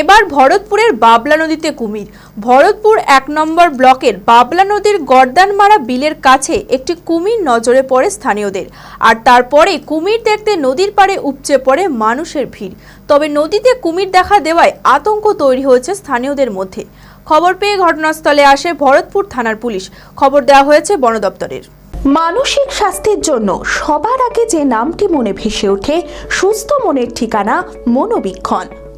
এবার ভরতপুরের বাবলা নদীতে কুমির। ভরতপুর এক নম্বর ব্লকের বাবলা নদীর গর্দানমারা বিলের কাছে একটি কুমির নজরে পড়ে স্থানীয়দের। আর তারপরে কুমির দেখতে নদীর পাড়ে উপচে পড়ে মানুষের ভিড়। তবে নদীতে কুমির দেখা দেওয়ায় আতঙ্ক তৈরি হয়েছে স্থানীয়দের মধ্যে। খবর পেয়ে ঘটনাস্থলে আসে ভরতপুর থানার পুলিশ। খবর দেওয়া হয়েছে বন দপ্তরের। মানসিক স্বাস্থ্যের জন্য সবার আগে যে নামটি মনে ভেসে ওঠে, সুস্থ মনের ঠিকানা মনোবীক্ষণ।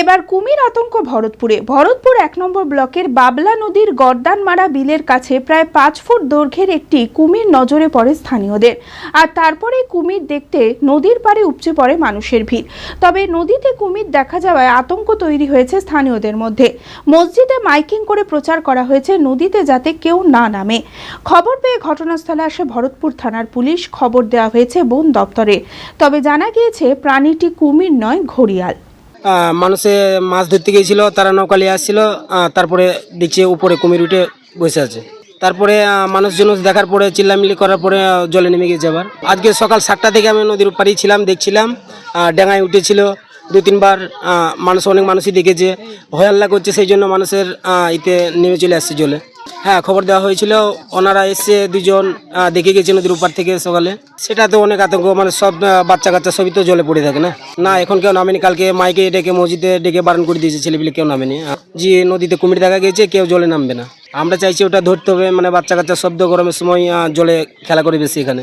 এবার কুমির আতঙ্ক ভরতপুরে। ভরতপুর এক নম্বর ব্লকের বাবলা নদীর গর্দানমারা বিলের কাছে প্রায় পাঁচ ফুট দৈর্ঘ্যের একটি কুমির নজরে পড়ে স্থানীয়দের। আর তারপরে কুমির দেখতে নদীর পাড়ে উপচে পড়ে মানুষের ভিড়। তবে নদীতে কুমির দেখা যাওয়ায় আতঙ্ক তৈরি হয়েছে স্থানীয়দের মধ্যে। মসজিদে মাইকিং করে প্রচার করা হয়েছে নদীতে যাতে কেউ না নামে। খবর পেয়ে ঘটনাস্থলে আসে ভরতপুর থানার পুলিশ। খবর দেওয়া হয়েছে বন দপ্তরে। তবে জানা গিয়েছে, প্রাণীটি কুমির নয়, ঘড়িয়াল। মানুষে মাছ ধরতে গিয়েছিল, তারা নৌকা নিয়ে আসছিল তারপরে দেখছে উপরে কুমির উঠে বসে আছে। তারপরে মানুষজন দেখার পরে, চিল্লামিল্লি করার পরে জলে নেমে গেছে আবার। আজকে সকাল সাতটা থেকে আমি নদীর পাড়েই ছিলাম, দেখছিলাম ডেঙায় উঠেছিল। দু, তিনবার মানুষ, অনেক মানুষই দেখেছে। ভয় আল্লাহ করছে, সেই জন্য মানুষের ইতে নেমে চলে আসছে জলে। হ্যাঁ খবর দেওয়া হয়েছিল। ওনারা এসে দুজন দেখে গেছে নদীর উপর থেকে সকালে। সেটা তো অনেক আতঙ্ক মানে সব বাচ্চা কাচ্চা সবই তো জলে পড়ে থাকে না। না, এখন কেউ নামেনি। কালকে মাইকে ডেকে মসজিদে ডেকে বারণ করে দিয়েছে, ছেলেপিলে কেউ নামেনি। যে নদীতে কুমির দেখা গেছে, কেউ জলে নামবে না। আমরা চাইছি ওটা ধরতে হবে মানে বাচ্চা কাচ্চা শব্দ গরমের সময় জলে খেলা করে বেশি এখানে।